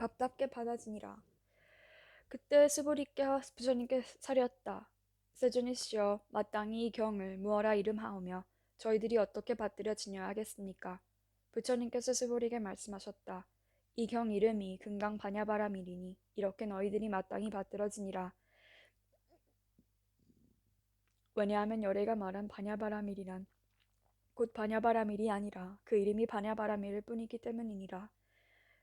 밥답게 받아지니라. 그때 스보리께 부처님께 사렸다. 세존이시여 마땅히 이 경을 무어라 이름하오며 저희들이 어떻게 받들여 지녀야 하겠습니까? 부처님께서 스보리에게 말씀하셨다. 이 경 이름이 금강 반야바라밀이니 이렇게 너희들이 마땅히 받들어지니라. 왜냐하면 열애가 말한 반야바라밀이란 곧 반야바라밀이 아니라 그 이름이 반야바라밀일 뿐이기 때문이니라.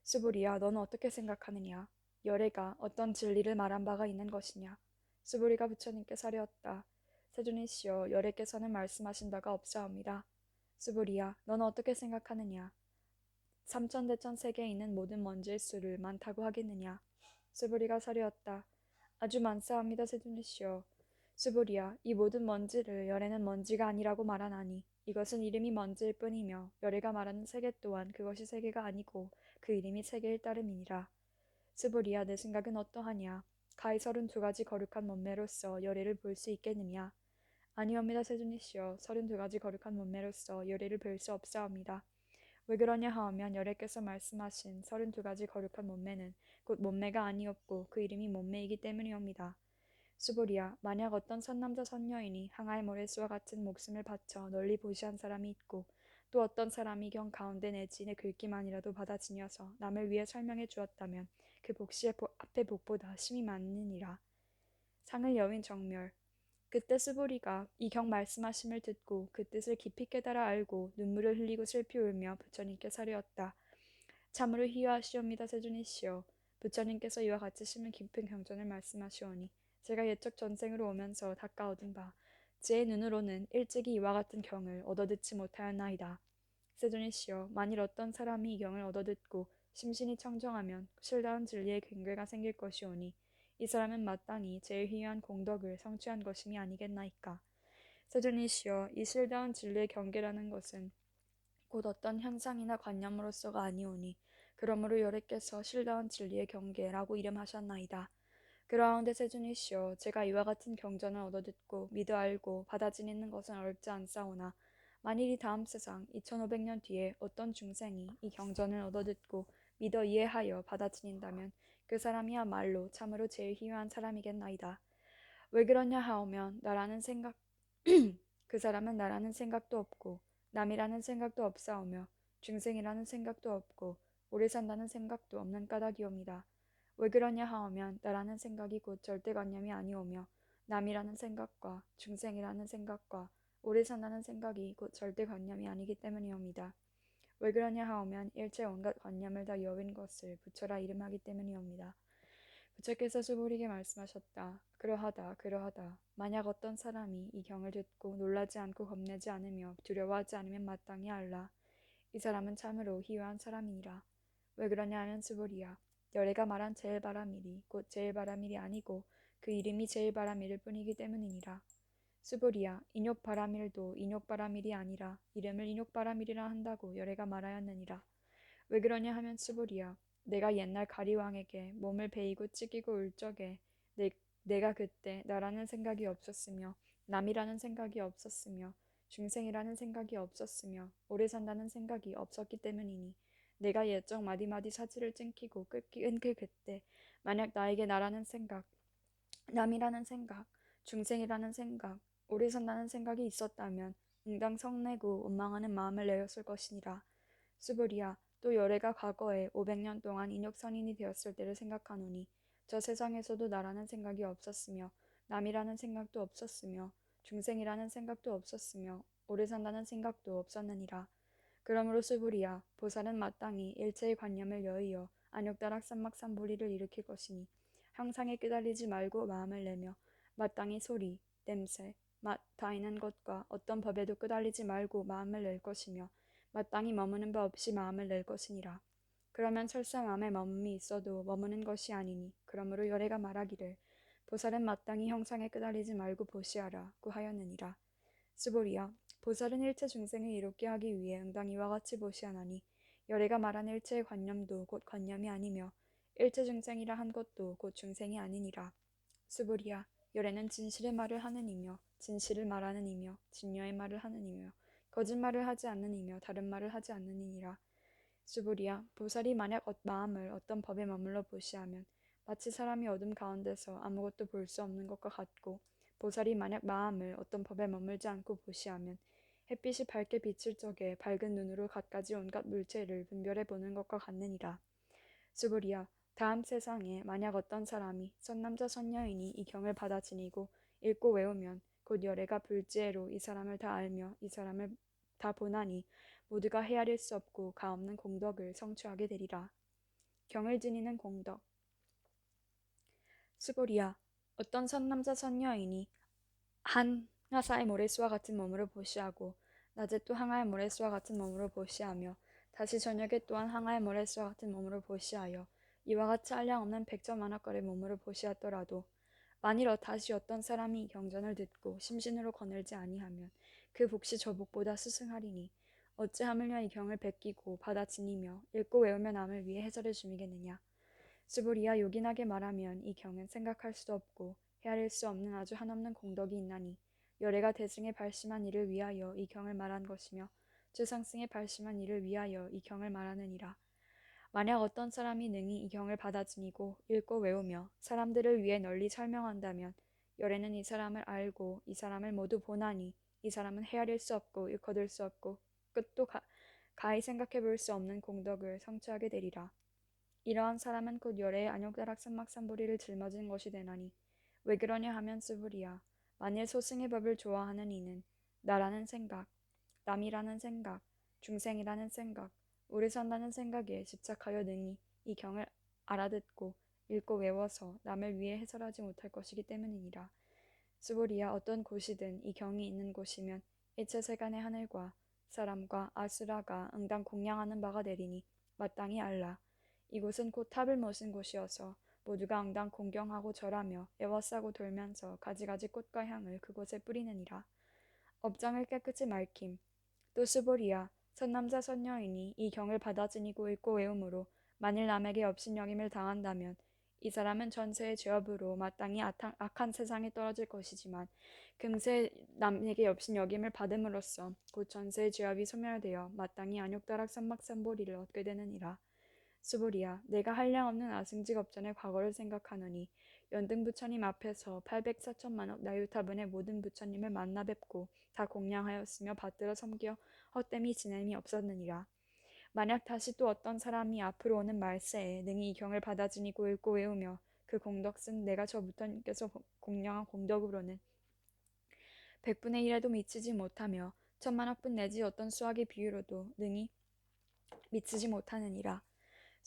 스보리야, 너는 어떻게 생각하느냐? 열애가 어떤 진리를 말한 바가 있는 것이냐? 스보리가 부처님께 사려었다. 세존이시여, 열애께서는 말씀하신 바가 없사옵니다. 스보리야, 너는 어떻게 생각하느냐? 삼천대천 세계에 있는 모든 먼지의 수를 많다고 하겠느냐? 스보리가 사려었다. 아주 많사옵니다, 세존이시여. 스보리야, 이 모든 먼지를 열애는 먼지가 아니라고 말하나니 이것은 이름이 먼지일 뿐이며 열애가 말하는 세계 또한 그것이 세계가 아니고 그 이름이 세계일 따름이니라. 스보리야, 내 생각은 어떠하냐? 가히 서른 두 가지 거룩한 몸매로서 열애를 볼 수 있겠느냐? 아니옵니다, 세존이시여. 서른 두 가지 거룩한 몸매로서 열애를 볼 수 없사옵니다. 왜 그러냐 하오면 열애께서 말씀하신 서른 두 가지 거룩한 몸매는 곧 몸매가 아니었고 그 이름이 몸매이기 때문이옵니다. 수보리야, 만약 어떤 선남자 선녀인이 항아의 모래수와 같은 목숨을 바쳐 널리 보시한 사람이 있고 또 어떤 사람이 경 가운데 내 글귀만이라도 받아 지녀서 남을 위해 설명해 주었다면 그 복시의 보, 앞의 복보다 심히 많으니라. 상을 여윈 정멸 그때 수보리가 이 경 말씀하심을 듣고 그 뜻을 깊이 깨달아 알고 눈물을 흘리고 슬피 울며 부처님께 사려었다. 참으로 희화하시옵니다 세존이시여. 부처님께서 이와 같이 심은 깊은 경전을 말씀하시오니 제가 옛적 전생으로 오면서 닦아 얻은 바, 제 눈으로는 일찍이 이와 같은 경을 얻어듣지 못하였나이다. 세존이시여, 만일 어떤 사람이 이 경을 얻어듣고 심신이 청정하면 실다운 진리의 근거가 생길 것이오니 이 사람은 마땅히 제일 희귀한 공덕을 성취한 것임이 아니겠나이까. 세존이시여, 이 실다운 진리의 경계라는 것은 곧 어떤 현상이나 관념으로서가 아니오니 그러므로 여래께서 실다운 진리의 경계라고 이름하셨나이다. 그러한데 세준이시여 제가 이와 같은 경전을 얻어듣고 믿어 알고 받아 지니는 것은 어렵지 않사오나 만일 이 다음 세상 2500년 뒤에 어떤 중생이 이 경전을 얻어듣고 믿어 이해하여 받아 지닌다면 그 사람이야말로 참으로 제일 희유한 사람이겠나이다. 왜 그러냐 하오면 나라는 생각 그 사람은 나라는 생각도 없고 남이라는 생각도 없사오며 중생이라는 생각도 없고 오래 산다는 생각도 없는 까닭이옵니다. 왜 그러냐 하오면 나라는 생각이 곧 절대관념이 아니오며 남이라는 생각과 중생이라는 생각과 오래 산다는 생각이 곧 절대관념이 아니기 때문이옵니다. 왜 그러냐 하오면 일체 온갖 관념을 다 여윈 것을 부처라 이름하기 때문이옵니다. 부처께서 수보리게 말씀하셨다. 그러하다, 그러하다. 만약 어떤 사람이 이 경을 듣고 놀라지 않고 겁내지 않으며 두려워하지 않으면 마땅히 알라. 이 사람은 참으로 희유한 사람이니라. 왜 그러냐 하면 수보리야. 열애가 말한 제일바라밀이 곧 제일바라밀이 아니고 그 이름이 제일바라밀일 뿐이기 때문이니라. 수보리야, 인욕바라밀도 인욕바라밀이 아니라 이름을 인욕바라밀이라 한다고 열애가 말하였느니라. 왜 그러냐 하면 수보리야, 내가 옛날 가리왕에게 몸을 베이고 찢기고 울 적에 내, 내가 그때 나라는 생각이 없었으며 남이라는 생각이 없었으며 중생이라는 생각이 없었으며 오래 산다는 생각이 없었기 때문이니 내가 옛적 마디마디 사지를 찡키고 끊길 그때 만약 나에게 나라는 생각, 남이라는 생각, 중생이라는 생각, 오래 산다는 생각이 있었다면 응당 성내고 원망하는 마음을 내었을 것이니라. 수브리야, 또 열애가 과거에 500년 동안 인욕선인이 되었을 때를 생각하노니 저 세상에서도 나라는 생각이 없었으며 남이라는 생각도 없었으며 중생이라는 생각도 없었으며 오래 산다는 생각도 없었느니라. 그러므로 수불이야 보살은 마땅히 일체의 관념을 여의어 안욕다락 삼막삼보리를 일으킬 것이니 항상에 끄달리지 말고 마음을 내며 마땅히 소리, 냄새, 맛, 다 있는 것과 어떤 법에도 끄달리지 말고 마음을 낼 것이며 마땅히 머무는 바 없이 마음을 낼 것이니라. 그러면 설사 마음에 머문이 있어도 머무는 것이 아니니 그러므로 열애가 말하기를 보살은 마땅히 형상에 끄달리지 말고 보시하라고 하였느니라. 스보리야 보살은 일체 중생을 이롭게 하기 위해 응당 이와 같이 보시하나니 열애가 말한 일체의 관념도 곧 관념이 아니며 일체 중생이라 한 것도 곧 중생이 아니니라. 수불이야 열애는 진실의 말을 하는 이며 진실을 말하는 이며 진녀의 말을 하는 이며 거짓말을 하지 않는 이며 다른 말을 하지 않는 이니라. 수부리야, 보살이 만약 어- 마음을 어떤 법에 머물러 보시하면 마치 사람이 어둠 가운데서 아무것도 볼 수 없는 것과 같고 보살이 만약 마음을 어떤 법에 머물지 않고 보시하면 햇빛이 밝게 비칠 적에 밝은 눈으로 갖가지 온갖 물체를 분별해 보는 것과 같느니라. 수부리야, 다음 세상에 만약 어떤 사람이 선남자 선녀인이 이 경을 받아 지니고 읽고 외우면 곧 열애가 불지혜로 이 사람을 다 알며 이 사람을 다 보나니 모두가 헤아릴 수 없고 가없는 공덕을 성취하게 되리라. 경을 지니는 공덕 수보리야 어떤 선남자 선녀인이 한 하사의 모래수와 같은 몸으로 보시하고 낮에 또 항아의 모래수와 같은 몸으로 보시하며 다시 저녁에 또한 항아의 모래수와 같은 몸으로 보시하여 이와 같이 한량없는 백점 만화거의 몸으로 보시하더라도 만일 어 다시 어떤 사람이 이 경전을 듣고 심신으로 거늘지 아니하면 그 복시 저 복보다 스승하리니 어찌 하물며 이 경을 베끼고 받아 지니며 읽고 외우며 남을 위해 해설해 주미겠느냐? 스부리야 요긴하게 말하면 이 경은 생각할 수도 없고 헤아릴 수 없는 아주 한없는 공덕이 있나니 열애가 대승에 발심한 이를 위하여 이 경을 말한 것이며 최상승에 발심한 이를 위하여 이 경을 말하느니라. 만약 어떤 사람이 능히 이 경을 받아 지니고 읽고 외우며 사람들을 위해 널리 설명한다면 열애는 이 사람을 알고 이 사람을 모두 보나니 이 사람은 헤아릴 수 없고 일거둘 수 없고 끝도 가, 가히 생각해 볼 수 없는 공덕을 성취하게 되리라. 이러한 사람은 곧 열애의 안욕다락 삼막삼보리를 짊어진 것이 되나니 왜 그러냐 하면 스부리야 만일 소승의 법을 좋아하는 이는 나라는 생각, 남이라는 생각, 중생이라는 생각, 오래 산다는 생각에 집착하여 능히 이 경을 알아듣고 읽고 외워서 남을 위해 해설하지 못할 것이기 때문이니라. 스보리야 어떤 곳이든 이 경이 있는 곳이면 일체 세간의 하늘과 사람과 아수라가 응당 공양하는 바가 되리니 마땅히 알라. 이곳은 곧 탑을 모신 곳이어서 모두가 응당 공경하고 절하며 애워싸고 돌면서 가지가지 꽃과 향을 그곳에 뿌리느니라. 업장을 깨끗이 맑힘. 또 스보리야 선남자 선녀이니 이 경을 받아 지니고 읽고 외움으로 만일 남에게 업신여김을 당한다면 이 사람은 전세의 죄업으로 마땅히 악한 세상에 떨어질 것이지만 금세 남에게 업신여김을 받음으로써 곧 전세의 죄업이 소멸되어 마땅히 안욕다락 삼막삼보리를 얻게 되느니라. 수부리야 내가 한량없는 아승직 업전의 과거를 생각하노니 연등 부처님 앞에서 804천만억 나유타분의 모든 부처님을 만나 뵙고 다 공양하였으며 받들어 섬겨 헛됨이 지냄이 없었느니라. 만약 다시 또 어떤 사람이 앞으로 오는 말세에 능히 이 경을 받아 지니고 읽고 외우며 그 공덕은 내가 저부터님께서 공양한 공덕으로는 백분의 일에도 미치지 못하며 천만억분 내지 어떤 수학의 비유로도 능히 미치지 못하느니라.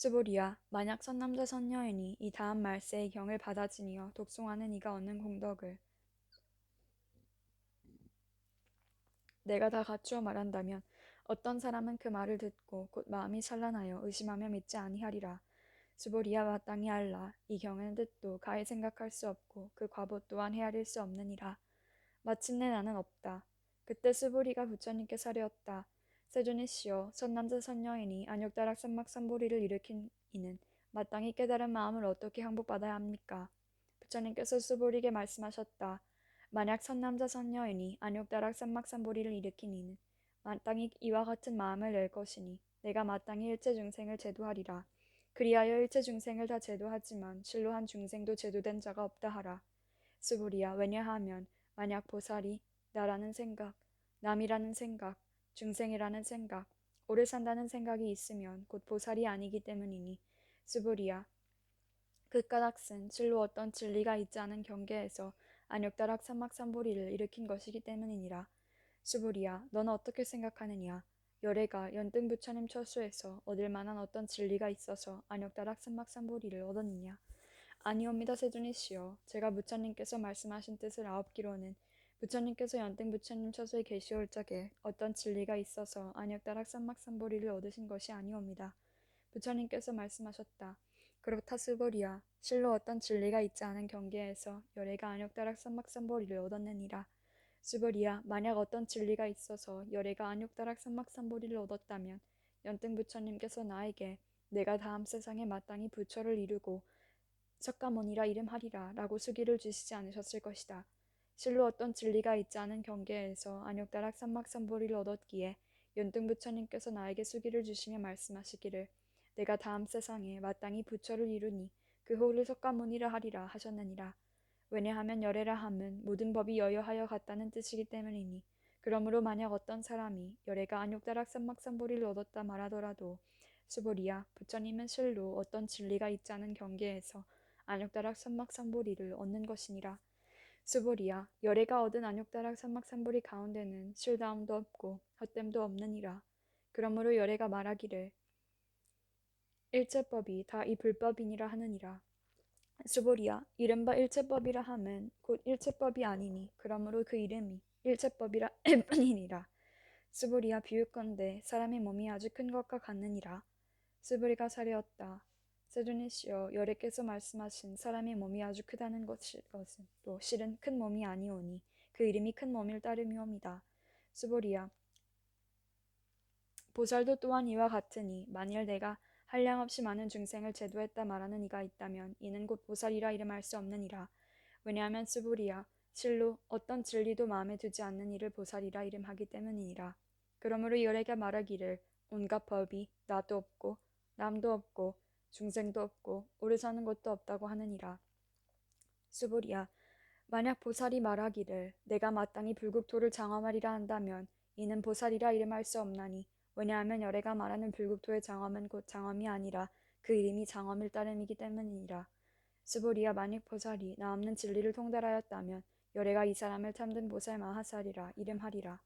스보리야 만약 선남자 선녀이니 이 다음 말세의 경을 받아 지니어 독송하는 이가 얻는 공덕을 내가 다 갖추어 말한다면 어떤 사람은 그 말을 듣고 곧 마음이 찬란하여 의심하며 믿지 아니하리라. 스보리야 마땅히 알라. 이 경은 뜻도 가히 생각할 수 없고 그 과보 또한 헤아릴 수 없느니라. 마침내 나는 없다. 그때 스보리가 부처님께 사려었다. 세존이시여 선남자 선녀이니 안욕다락 삼막삼보리를 일으킨 이는 마땅히 깨달은 마음을 어떻게 항복받아야 합니까? 부처님께서 스보리에게 말씀하셨다. 만약 선남자 선녀이니 안욕다락 삼막삼보리를 일으킨 이는 마땅히 이와 같은 마음을 낼 것이니 내가 마땅히 일체 중생을 제도하리라. 그리하여 일체 중생을 다 제도하지만 실로 한 중생도 제도된 자가 없다 하라. 스보리야 왜냐하면 만약 보살이 나라는 생각, 남이라는 생각, 중생이라는 생각, 오래 산다는 생각이 있으면 곧 보살이 아니기 때문이니 스부리야 그 까닭은 실로 어떤 진리가 있지 않은 경계에서 안욕다락 삼막삼보리를 일으킨 것이기 때문이니라. 수부리야, 너는 어떻게 생각하느냐? 열애가 연등 부처님 처수에서 얻을 만한 어떤 진리가 있어서 안욕다락 삼막삼보리를 얻었느냐? 아니옵니다 세존이시여. 제가 부처님께서 말씀하신 뜻을 아옵기로는 부처님께서 연등 부처님 처소에 계시올 적에 어떤 진리가 있어서 안역다락 삼막삼보리를 얻으신 것이 아니옵니다. 부처님께서 말씀하셨다. 그렇다 스보리야 실로 어떤 진리가 있지 않은 경계에서 열애가 안역다락 삼막삼보리를 얻었느니라. 스보리야 만약 어떤 진리가 있어서 열애가 안역다락 삼막삼보리를 얻었다면 연등 부처님께서 나에게 내가 다음 세상에 마땅히 부처를 이루고 석가모니라 이름하리라 라고 수기를 주시지 않으셨을 것이다. 실로 어떤 진리가 있지 않은 경계에서 안욕다락 삼막삼보리를 얻었기에 연등 부처님께서 나에게 수기를 주시며 말씀하시기를 내가 다음 세상에 마땅히 부처를 이루니 그 호를 석가모니라 하리라 하셨느니라. 왜냐하면 열애라 함은 모든 법이 여여하여 같다는 뜻이기 때문이니 그러므로 만약 어떤 사람이 열애가 안욕다락 삼막삼보리를 얻었다 말하더라도 수보리야 부처님은 실로 어떤 진리가 있지 않은 경계에서 안욕다락 삼막삼보리를 얻는 것이니라. 수보리야 열애가 얻은 안욕다락 삼막삼보리 가운데는 실다움도 없고 헛됨도 없느니라. 그러므로 열애가 말하기를 일체법이 다 이 불법이니라 하느니라. 수보리야 이른바 일체법이라 함은 곧 일체법이 아니니 그러므로 그 이름이 일체법이라 할 뿐이니라. 수보리야 비유건대 사람의 몸이 아주 큰 것과 같느니라. 수보리가 사려었다. 세존이시여 여래께서 말씀하신 사람의 몸이 아주 크다는 것이, 것은 또 실은 큰 몸이 아니오니 그 이름이 큰 몸일 따름이옵니다. 수보리야 보살도 또한 이와 같으니 만일 내가 한량없이 많은 중생을 제도했다 말하는 이가 있다면 이는 곧 보살이라 이름할 수 없느니라. 왜냐하면 스부리야 실로 어떤 진리도 마음에 두지 않는 이를 보살이라 이름하기 때문이니라. 그러므로 열에게 말하기를 온갖 법이 나도 없고 남도 없고 중생도 없고 오래 사는 것도 없다고 하느니라. 수부리야 만약 보살이 말하기를 내가 마땅히 불국토를 장엄하리라 한다면 이는 보살이라 이름할 수 없나니 왜냐하면 열애가 말하는 불국토의 장엄은 곧 장엄이 아니라 그 이름이 장엄일 따름이기 때문이니라. 스보리야 만약 보살이 나 없는 진리를 통달하였다면 열애가 이 사람을 참된 보살 마하살이라 이름하리라.